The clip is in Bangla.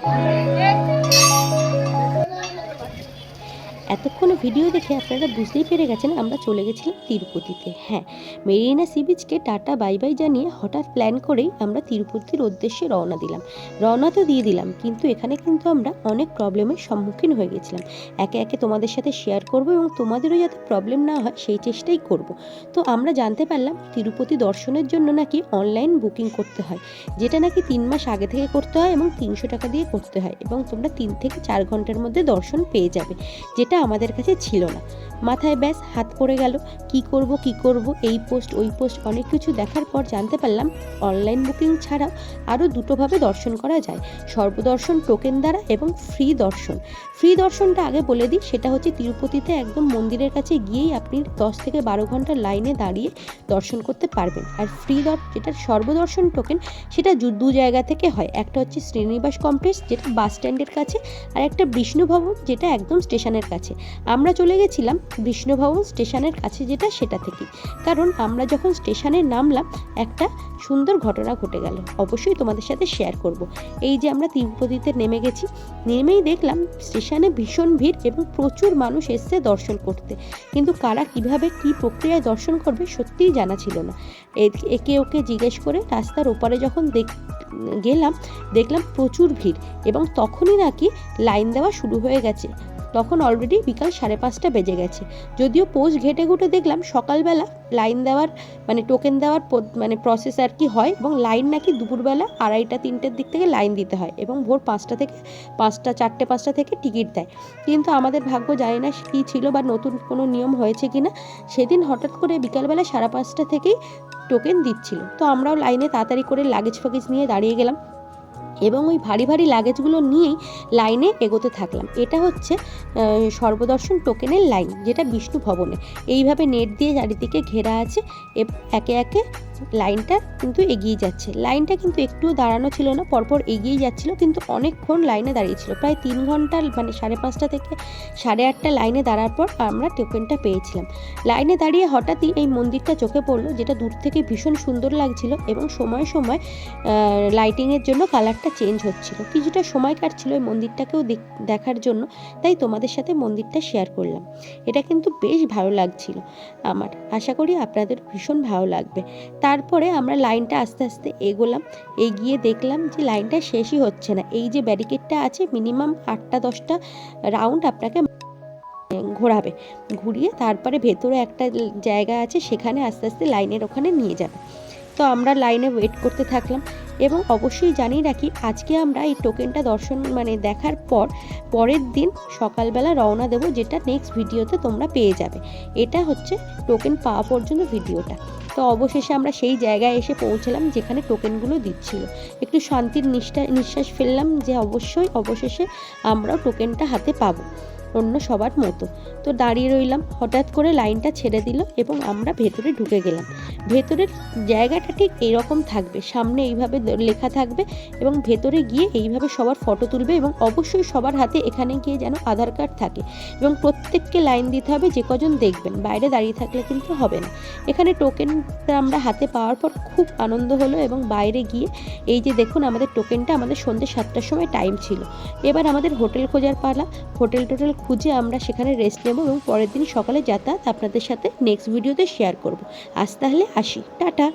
Thank. এতক্ষণ ভিডিও দেখে আপনারা বুঝতেই পেরে গেছেন আমরা চলে গেছিলাম তিরুপতিতে। হ্যাঁ মেরিনা সি বিচকে টাটা বাই বাই জানিয়ে হঠাৎ প্ল্যান করেই আমরা তিরুপতির উদ্দেশ্যে রওনা দিলাম। রওনা তো দিয়ে দিলাম, কিন্তু এখানে কিন্তু আমরা অনেক প্রবলেমের সম্মুখীন হয়ে গেছিলাম। একে একে তোমাদের সাথে শেয়ার করব এবং তোমাদেরও যাতে প্রবলেম না হয়, সেই চেষ্টাই করব। তো আমরা জানতে পারলাম, তিরুপতি দর্শনের জন্য নাকি অনলাইন বুকিং করতে হয়, যেটা নাকি তিন মাস আগে থেকে করতে হয় এবং তিনশো টাকা দিয়ে করতে হয় এবং তোমরা তিন থেকে চার ঘণ্টার মধ্যে দর্শন পেয়ে যাবে, যেটা আমাদের কাছে ছিল না। মাথায় ব্যাস, হাত পড়ে গেল। কি করব কি করব? এই পোস্ট, ওই পোস্ট, অনেক কিছু দেখার পর জানতে পারলাম, অনলাইন বুকিং ছাড়াও আরও দুটোভাবে দর্শন করা যায়। সর্বদর্শন, টোকেন দ্বারা এবং ফ্রি দর্শন। ফ্রি দর্শনটা আগে বলে দিই, সেটা হচ্ছে তিরুপতিতে একদম মন্দিরের কাছে গিয়েই আপনি দশ থেকে বারো ঘণ্টা লাইনে দাঁড়িয়ে দর্শন করতে পারবেন। আর ফ্রি দর, যেটা সর্বদর্শন টোকেন, সেটা দু জায়গা থেকে হয়। একটা হচ্ছে শ্রীনিবাস কমপ্লেক্স, যেটা বাস স্ট্যান্ডের কাছে, আর একটা বিষ্ণু ভবন যেটা একদম স্টেশনের কাছে। আমরা চলে গেছিলাম বিষ্ণু ভবন স্টেশনের কাছে যেটা সেটা থেকে। কারণ আমরা যখন স্টেশনে নামলাম, একটা সুন্দর ঘটনা ঘটে গেল। অবশ্যই তোমাদের সাথে শেয়ার করব। এই যে আমরা তিরুপতিতে নেমে গেছি, নেমেই দেখলাম স্টেশনে ভীষণ ভিড় এবং প্রচুর মানুষ এসছে দর্শন করতে। কিন্তু কারা কীভাবে কি প্রক্রিয়ায় দর্শন করবে সত্যিই জানা ছিল না। একে ওকে জিজ্ঞেস করে রাস্তার ওপারে যখন দেখ, গেলাম, দেখলাম প্রচুর ভিড় এবং তখনই নাকি লাইন দেওয়া শুরু হয়ে গেছে। তখন অলরেডি বিকাল সাড়ে পাঁচটা বেজে গেছে। যদিও পোস্ট ঘেটে ঘুটে দেখলাম সকালবেলা লাইন দেওয়ার মানে টোকেন দেওয়ার মানে প্রসেস আর কি হয় এবং লাইন নাকি দুপুরবেলা আড়াইটা, তিনটের দিক থেকে লাইন দিতে হয় এবং ভোর পাঁচটা থেকে, পাঁচটা, চারটে, পাঁচটা থেকে টিকিট দেয়। কিন্তু আমাদের ভাগ্য জানি না কী ছিল বা নতুন কোনো নিয়ম হয়েছে কি না। সেদিন হঠাৎ করে বিকালবেলা সাড়ে পাঁচটা থেকেই টোকেন দিচ্ছিল। তো আমরাও লাইনে তাড়াতাড়ি করে লাগেজ ফাগেজ নিয়ে দাঁড়িয়ে গেলাম। এবং ওই ভারী ভারী লাগেজগুলো নিয়েই লাইনে এগোতে থাকলাম। এটা হচ্ছে সর্বদর্শন টোকেনের লাইন যেটা বিষ্ণু ভবনে। এইভাবে নেট দিয়ে চারিদিকে ঘেরা আছে একে একে লাইনটা কিন্তু এগিয়ে যাচ্ছে। লাইনটা কিন্তু একটুও দাঁড়ানো ছিল না, পরপর এগিয়ে যাচ্ছিল, কিন্তু অনেকক্ষণ লাইনে দাঁড়িয়েছিল প্রায় তিন ঘণ্টা মানে সাড়ে পাঁচটা থেকে সাড়ে আটটা লাইনে দাঁড়ার পর আমরা টোকেনটা পেয়েছিলাম। লাইনে দাঁড়িয়ে হঠাৎই এই মন্দিরটা চোখে পড়ল, যেটা দূর থেকে ভীষণ সুন্দর লাগছিল এবং সময় সময় লাইটিংয়ের জন্য কালারটা চেঞ্জ হচ্ছিল। কিছুটা সময় কাটছিল এই মন্দিরটাকেও দেখ- দেখার জন্য, তাই তোমাদের সাথে মন্দিরটা শেয়ার করলাম। এটা কিন্তু বেশ ভালো লাগছিল আমার। আশা করি আপনাদের ভীষণ ভালো লাগবে। তারপরে আমরা লাইনটা আস্তে আস্তে এগোলাম, এগিয়ে দেখলাম যে লাইনটা শেষই হচ্ছে না। এই যে ব্যারিকেডটা আছে, মিনিমাম আটটা, দশটা রাউন্ড আপনাকে ঘোরাবে। ঘুরিয়ে তারপরে ভেতরে একটা জায়গা আছে, সেখানে আস্তে আস্তে লাইনের ওখানে নিয়ে যাবে। তো আমরা লাইনে ওয়েট করতে থাকলাম। এবং অবশ্যই জানিয়ে রাখি, আজকে আমরা এই টোকেনটা দর্শন মানে দেখার পর, পরের দিন সকালবেলা রওনা দেবো, যেটা নেক্সট ভিডিওতে তোমরা পেয়ে যাবে। এটা হচ্ছে টোকেন পাওয়া পর্যন্ত ভিডিওটা। তো অবশেষে আমরা সেই জায়গায় এসে পৌঁছলাম, যেখানে টোকেনগুলো দিচ্ছিল। একটু শান্তির নিষ্ঠা, নিঃশ্বাস ফেললাম যে অবশ্যই, অবশেষে আমরাও টোকেনটা হাতে পাবো। অন্য সবার মতো। তো দাঁড়িয়ে রইলাম, হঠাৎ করে লাইনটা ছেড়ে দিল এবং আমরা ভেতরে ঢুকে গেলাম। ভেতরের জায়গাটা ঠিক এরকম থাকবে, সামনে এইভাবে লেখা থাকবে এবং ভেতরে গিয়ে এইভাবে সবার ফটো তুলবে এবং অবশ্যই সবার হাতে এখানে গিয়ে যেন আধার কার্ড থাকে এবং প্রত্যেককে লাইন দিতে হবে, যে কজন দেখবেন, বাইরে দাঁড়িয়ে থাকলে কিন্তু হবে না। এখানে টোকেনটা আমরা হাতে পাওয়ার পর খুব আনন্দ হলো এবং বাইরে গিয়ে এই যে দেখুন আমাদের টোকেনটা আমাদের সন্ধ্যে সাতটার সময় টাইম ছিল। এবার আমাদের হোটেল খোঁজার পালা হোটেল টোটেল খুঁজে আমরা সেখানে রেস্ট নেব এবং পরের দিন সকালে যাতায়াত আপনাদের সাথে নেক্সট ভিডিওতে শেয়ার করব। আজ তাহলে আসি। টাটা।